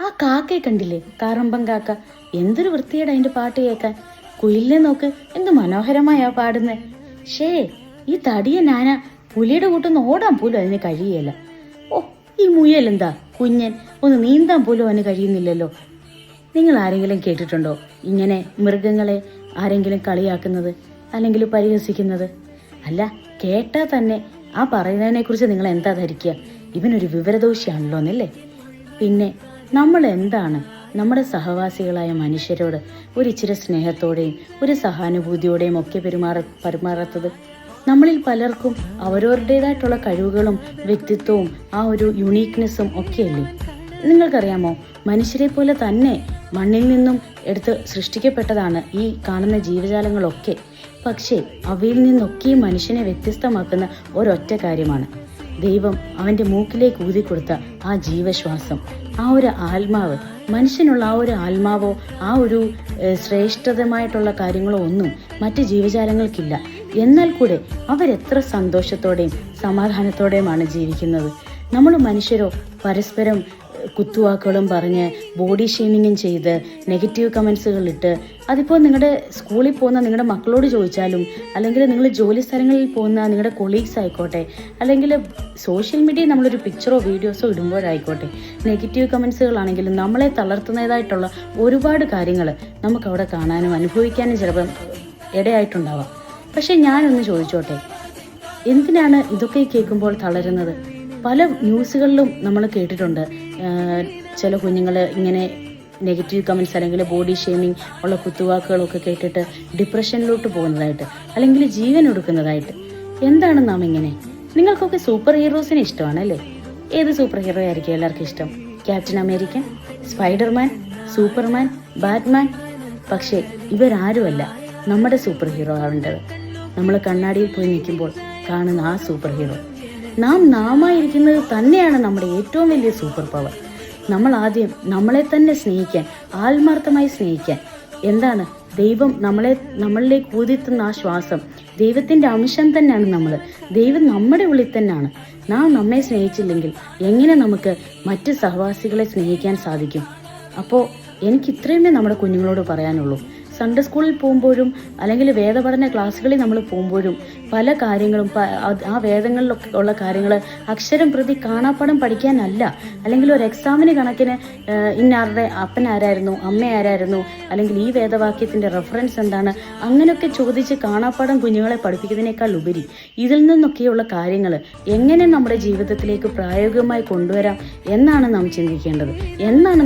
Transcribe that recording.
ആ കാക്കയെ കണ്ടില്ലേ? കാറമ്പൻ കാക്ക. എന്തൊരു വൃത്തിയുടെ അതിന്റെ പാട്ട് കേൾക്കാൻ. കുയിലിനെ നോക്ക് എന്ത് മനോഹരമായാ പാടുന്നേ. ഷേ ഈ തടിയ നാന പുലിയുടെ കൂട്ടൊന്ന് ഓടാൻ പോലും അതിന് കഴിയല്ല ഓ ഈ മുയലെന്താ കുഞ്ഞൻ ഒന്ന് നീന്താൻ പോലും അവന് കഴിയുന്നില്ലല്ലോ. നിങ്ങൾ ആരെങ്കിലും കേട്ടിട്ടുണ്ടോ? ഇങ്ങനെ മൃഗങ്ങളെ ആരെങ്കിലും കളിയാക്കുന്നത് അല്ലെങ്കിൽ പരിഹസിക്കുന്നത്? അല്ല കേട്ടാ തന്നെ ആ പറയുന്നതിനെ കുറിച്ച് നിങ്ങൾ എന്താ ധരിക്കുക? ഇവനൊരു വിവരദോഷിയാണല്ലോ എന്നല്ലേ? പിന്നെ നമ്മൾ എന്താണ് നമ്മുടെ സഹവാസികളായ മനുഷ്യരോട് ഒരു ഇച്ചിരി സ്നേഹത്തോടെയും ഒരു സഹാനുഭൂതിയോടെയും ഒക്കെ പെരുമാറ പെരുമാറാത്തത്? നമ്മളിൽ പലർക്കും അവരവരുടേതായിട്ടുള്ള കഴിവുകളും വ്യക്തിത്വവും ആ ഒരു യുണീക്നെസ്സും ഒക്കെയല്ലേ? നിങ്ങൾക്കറിയാമോ? മനുഷ്യരെ പോലെ തന്നെ മണ്ണിൽ നിന്നും എടുത്ത് സൃഷ്ടിക്കപ്പെട്ടതാണ് ഈ കാണുന്ന ജീവജാലങ്ങളൊക്കെ. പക്ഷേ അവയിൽ നിന്നൊക്കെ മനുഷ്യനെ വ്യത്യസ്തമാക്കുന്ന ഒരൊറ്റ കാര്യമാണ്. ദൈവം അവന്റെ മൂക്കിലേക്ക് ഊതിക്കൊടുത്ത ആ ജീവശ്വാസം ആ ഒരു ആത്മാവ് മനുഷ്യനുള്ള ആ ഒരു ആത്മാവോ ആ ഒരു ശ്രേഷ്ഠതമായിട്ടുള്ള കാര്യങ്ങളോ ഒന്നും മറ്റ് ജീവജാലങ്ങൾക്കില്ല. എന്നാൽ കൂടെ അവരെത്ര സന്തോഷത്തോടെയും സമാധാനത്തോടെയുമാണ് ജീവിക്കുന്നത്. നമ്മൾ മനുഷ്യരോ പരസ്പരം കുത്തുവാക്കുകളും പറഞ്ഞ് ബോഡി ഷെയ്മിങ്ങും ചെയ്ത് നെഗറ്റീവ് കമൻസുകളിട്ട് അതിപ്പോൾ നിങ്ങളുടെ സ്കൂളിൽ പോകുന്ന നിങ്ങളുടെ മക്കളോട് ചോദിച്ചാലും അല്ലെങ്കിൽ നിങ്ങൾ ജോലി സ്ഥലങ്ങളിൽ പോകുന്ന നിങ്ങളുടെ കൊളീഗ്സ് ആയിക്കോട്ടെ അല്ലെങ്കിൽ സോഷ്യൽ മീഡിയയിൽ നമ്മളൊരു പിക്ചറോ വീഡിയോസോ ഇടുമ്പോഴായിക്കോട്ടെ നെഗറ്റീവ് കമൻസുകളാണെങ്കിലും നമ്മളെ തളർത്തുന്നതായിട്ടുള്ള ഒരുപാട് കാര്യങ്ങൾ നമുക്ക് അവിടെ കാണാനും അനുഭവിക്കാനും ചിലപ്പം ഇടയായിട്ടുണ്ടാവാം. പക്ഷെ ഞാനൊന്ന് ചോദിച്ചോട്ടെ? എന്തിനാണ് ഇതൊക്കെ കേൾക്കുമ്പോൾ തളരുന്നത്? പല ന്യൂസുകളിലും നമ്മൾ കേട്ടിട്ടുണ്ട്. ചില കുഞ്ഞുങ്ങൾ ഇങ്ങനെ നെഗറ്റീവ് കമൻസ് അല്ലെങ്കിൽ ബോഡി ഷെയ്മിങ് ഉള്ള കുത്തുവാക്കുകളൊക്കെ കേട്ടിട്ട് ഡിപ്രഷനിലോട്ട് പോകുന്നതായിട്ട് അല്ലെങ്കിൽ ജീവൻ ഒടുക്കുന്നതായിട്ട് എന്താണ് നാം ഇങ്ങനെ? നിങ്ങൾക്കൊക്കെ സൂപ്പർ ഹീറോസിനെ ഇഷ്ടമാണല്ലേ ഏത് സൂപ്പർ ഹീറോ ആയിരിക്കും എല്ലാവർക്കും ഇഷ്ടം? Captain American Spiderman Superman Batman. പക്ഷേ ഇവരാരുമല്ല നമ്മുടെ സൂപ്പർ ഹീറോ ആവേണ്ടത്. നമ്മൾ കണ്ണാടിയിൽ പോയി നിൽക്കുമ്പോൾ കാണുന്ന ആ സൂപ്പർ ഹീറോ. നാം നാമായിരിക്കുന്നത് തന്നെയാണ് നമ്മുടെ ഏറ്റവും വലിയ സൂപ്പർ പവർ നമ്മൾ ആദ്യം നമ്മളെ തന്നെ സ്നേഹിക്കാൻ ആത്മാർത്ഥമായി സ്നേഹിക്കാൻ. എന്താണ്? ദൈവം നമ്മളെ നമ്മളിലേക്ക് ഊതിത്തുന്ന ആ ശ്വാസം. ദൈവത്തിന്റെ അംശം തന്നെയാണ് നമ്മൾ ദൈവം നമ്മുടെ ഉള്ളിൽ തന്നെയാണ്. നാം നമ്മെ സ്നേഹിച്ചില്ലെങ്കിൽ എങ്ങനെ നമുക്ക് മറ്റ് സഹവാസികളെ സ്നേഹിക്കാൻ സാധിക്കും? അപ്പോൾ എനിക്ക് ഇത്രയുമേ നമ്മുടെ കുഞ്ഞുങ്ങളോട് പറയാനുള്ളൂ. സൺഡേ സ്കൂളിൽ പോകുമ്പോഴും അല്ലെങ്കിൽ വേദപഠന ക്ലാസ്സുകളിൽ നമ്മൾ പോകുമ്പോഴും പല കാര്യങ്ങളും ആ വേദങ്ങളിലൊക്കെ ഉള്ള കാര്യങ്ങൾ അക്ഷരം പ്രതി കാണാപ്പാടം പഠിക്കാനല്ല. അല്ലെങ്കിൽ ഒരു എക്സാമിന് കണക്കിന് ഇന്നാരുടെ അപ്പൻ ആരായിരുന്നു അമ്മ ആരായിരുന്നു അല്ലെങ്കിൽ ഈ വേദവാക്യത്തിന്റെ റെഫറൻസ് എന്താണ് അങ്ങനെയൊക്കെ ചോദിച്ച് കാണാപ്പാടം കുഞ്ഞുങ്ങളെ പഠിപ്പിക്കുന്നതിനേക്കാൾ ഉപരി ഇതിൽ നിന്നൊക്കെയുള്ള കാര്യങ്ങൾ എങ്ങനെ നമ്മുടെ ജീവിതത്തിലേക്ക് പ്രായോഗികമായി കൊണ്ടുവരാം എന്നാണ് നാം ചിന്തിക്കേണ്ടത്. എന്നാണ്